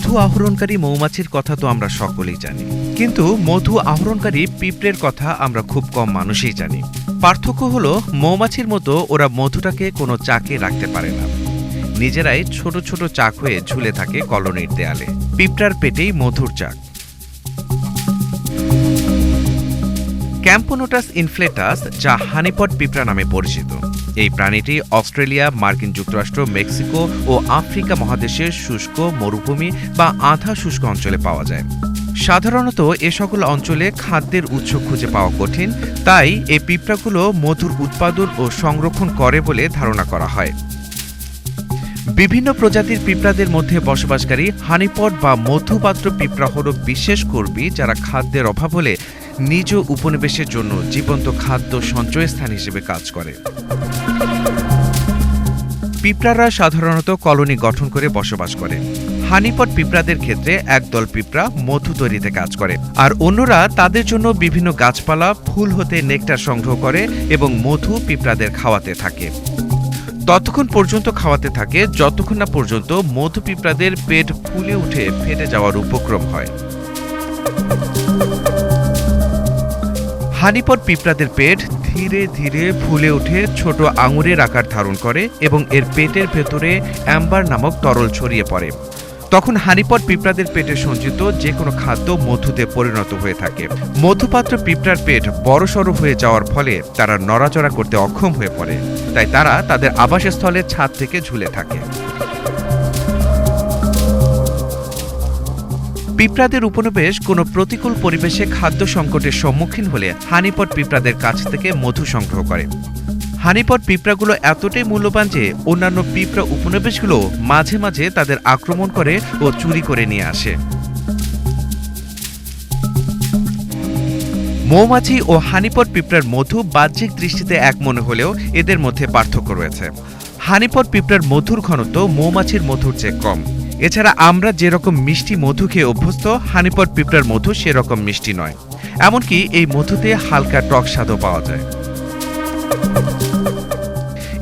মধু আহরণকারী মৌমাছির কথা তো আমরা সকলেই জানি। কিন্তু মধু আহরণকারী পিঁপড়ের কথা আমরা খুব কম মানুষই জানি। পার্থক্য হলো মৌমাছির মতো ওরা মধুটাকে কোনো চাকে রাখতে পারে না। নিজেরাই ছোট ছোট চাক হয়ে ঝুলে থাকে কলোনির দেয়ালে। পিঁপড়ার পেটেই মধুর চাক। ক্যাম্পোনোটাস ইনফ্লেটাস, যা হানিপট পিঁপড়া নামে পরিচিত। এই প্রাণীটি অস্ট্রেলিয়া, মার্কিন যুক্তরাষ্ট্র, মেক্সিকো ও আফ্রিকা মহাদেশের শুষ্ক মরুভূমি বা আধা শুষ্ক অঞ্চলে পাওয়া যায়। সাধারণত এ সকল অঞ্চলে খাদ্যের উৎস খুঁজে পাওয়া কঠিন, তাই এই পিঁপড়াগুলো মধুর উৎপাদন ও সংরক্ষণ করে বলে ধারণা করা হয়। বিভিন্ন প্রজাতির পিঁপড়াদের মধ্যে বসবাসকারী হানিপট বা মধুপাত্র পিঁপড়া হল বিশেষ কর্মী যারা খাদ্যের অভাব হলে নিজ উপনিবেশের জন্য জীবন্ত খাদ্য সঞ্চয়স্থান হিসেবে কাজ করে। পিঁপড়ারা সাধারণত কলোনি গঠন করে বসবাস করে। হানিপট পিঁপড়াদের ক্ষেত্রে একদল পিঁপড়া মধু তৈরিতে কাজ করে। আর অন্যরা তাদের জন্য বিভিন্ন গাছপালা, ফুল হতে নেকটার সংগ্রহ করে এবং মধু পিঁপড়াদের খাওয়াতে থাকে। ততক্ষণ পর্যন্ত খাওয়াতে থাকে, যতক্ষণ না পর্যন্ত মধু পিঁপড়াদের পেট ফুলে উঠে ফেটে যাওয়ার উপক্রম হয়। হানিপট পিঁপড়াদের পেট ধীরে ধীরে ফুলে উঠে ছোট আঙুরের আকার ধারণ করে এবং এর পেটের ভেতরে অ্যাম্বার নামক তরল ছড়িয়ে পড়ে। তখন হানিপট পিঁপড়াদের পেটে সঞ্চিত যে কোনো খাদ্য মধুতে পরিণত হয়ে থাকে। মধুপাত্র পিঁপড়ার পেট বড়সড় হয়ে যাওয়ার ফলে তারা নড়াচড়া করতে অক্ষম হয়ে পড়ে। তাই তারা তাদের আবাসস্থলের ছাদ থেকে ঝুলে থাকে। পিঁপড়াদের উপনিবেশ কোনো প্রতিকূল পরিবেশে খাদ্য সংকটের সম্মুখীন হলে হানিপট পিঁপড়াদের কাছ থেকে মধু সংগ্রহ করে। হানিপট পিঁপড়াগুলো এতটাই মূল্যবান যে অন্যান্য পিঁপড়া উপনিবেশগুলো মাঝে মাঝে তাদের আক্রমণ করে ও চুরি করে নিয়ে আসে। মৌমাছি ও হানিপট পিঁপড়ার মধু বাহ্যিক দৃষ্টিতে এক মনে হলেও এদের মধ্যে পার্থক্য রয়েছে। হানিপট পিঁপড়ার মধুর ঘনত্ব মৌমাছির মধুর চেয়ে কম। এছাড়া আমরা যেরকম মিষ্টি মধু খেয়ে অভ্যস্ত, হানিপট পিঁপড়ার মধু সেরকম মিষ্টি নয়। এমনকি এই মধুতে হালকা টক স্বাদও পাওয়া যায়।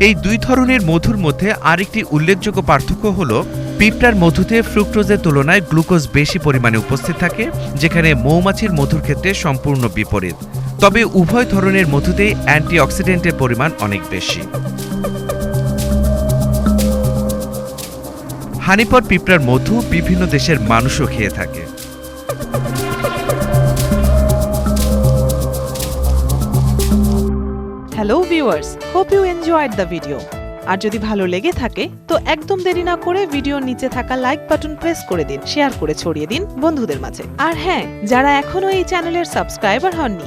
এই দুই ধরনের মধুর মধ্যে আরেকটি উল্লেখযোগ্য পার্থক্য হল, পিঁপড়ার মধুতে ফ্রুক্টোজের তুলনায় গ্লুকোজ বেশি পরিমাণে উপস্থিত থাকে, যেখানে মৌমাছির মধুর ক্ষেত্রে সম্পূর্ণ বিপরীত। তবে উভয় ধরনের মধুতেই অ্যান্টিঅক্সিডেন্টের পরিমাণ অনেক বেশি। হানিপট পিঁপড়ার মধু বিভিন্ন দেশের মানুষও খেয়ে থাকে। Hello viewers hope you enjoyed the video আর যদি ভালো লেগে থাকে, তো একদম দেরি না করে ভিডিওর নিচে থাকা লাইক বাটন প্রেস করে দিন শেয়ার করে ছড়িয়ে দিন বন্ধুদের মাঝে। আর হ্যাঁ যারা এখনও এই চ্যানেলের সাবস্ক্রাইবার হননি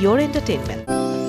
your entertainment.